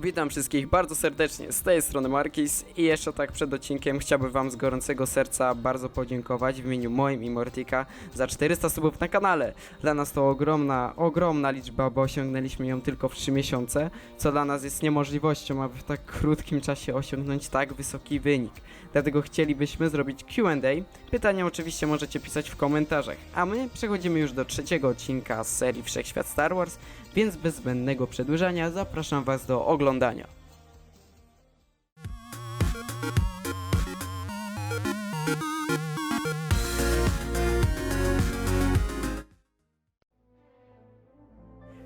Witam wszystkich bardzo serdecznie, z tej strony Markis i jeszcze tak przed odcinkiem chciałbym wam z gorącego serca bardzo podziękować w imieniu moim i Mortika za 400 subów na kanale. Dla nas to ogromna, ogromna liczba, bo osiągnęliśmy ją tylko w 3 miesiące, co dla nas jest niemożliwością, aby w tak krótkim czasie osiągnąć tak wysoki wynik. Dlatego chcielibyśmy zrobić Q&A. Pytania oczywiście możecie pisać w komentarzach, a my przechodzimy już do trzeciego odcinka z serii Wszechświat Star Wars, więc bez zbędnego przedłużania zapraszam Was do oglądania.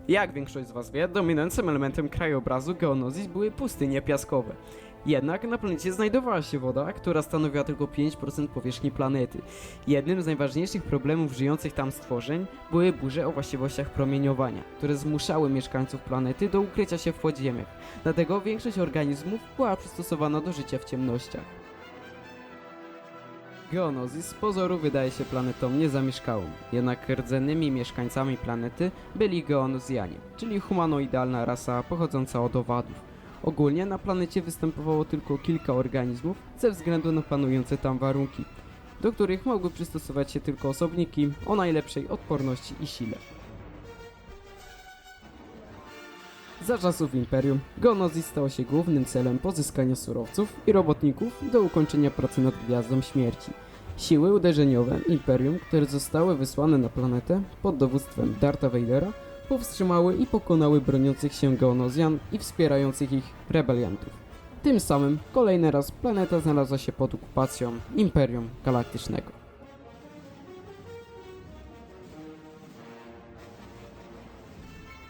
Jak większość z Was wie, dominującym elementem krajobrazu Geonozis były pustynie piaskowe. Jednak na planecie znajdowała się woda, która stanowiła tylko 5% powierzchni planety. Jednym z najważniejszych problemów żyjących tam stworzeń były burze o właściwościach promieniowania, które zmuszały mieszkańców planety do ukrycia się w podziemiach. Dlatego większość organizmów była przystosowana do życia w ciemnościach. Geonozis z pozoru wydaje się planetą niezamieszkałą, jednak rdzennymi mieszkańcami planety byli Geonozjanie, czyli humanoidalna rasa pochodząca od owadów. Ogólnie na planecie występowało tylko kilka organizmów ze względu na panujące tam warunki, do których mogły przystosować się tylko osobniki o najlepszej odporności i sile. Za czasów Imperium, Geonozis stało się głównym celem pozyskania surowców i robotników do ukończenia pracy nad Gwiazdą Śmierci. Siły uderzeniowe Imperium, które zostały wysłane na planetę pod dowództwem Darta Vadera, powstrzymały i pokonały broniących się Geonozjan i wspierających ich rebeliantów. Tym samym kolejny raz planeta znalazła się pod okupacją Imperium Galaktycznego.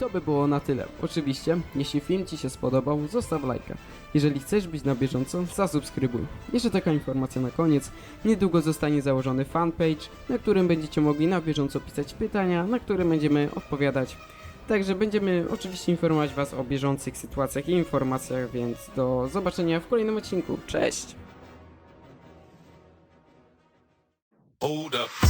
To by było na tyle. Oczywiście, jeśli film Ci się spodobał, zostaw lajka. Jeżeli chcesz być na bieżąco, zasubskrybuj. Jeszcze taka informacja na koniec. Niedługo zostanie założony fanpage, na którym będziecie mogli na bieżąco pisać pytania, na które będziemy odpowiadać. Także będziemy oczywiście informować Was o bieżących sytuacjach i informacjach, więc do zobaczenia w kolejnym odcinku. Cześć! Hold up.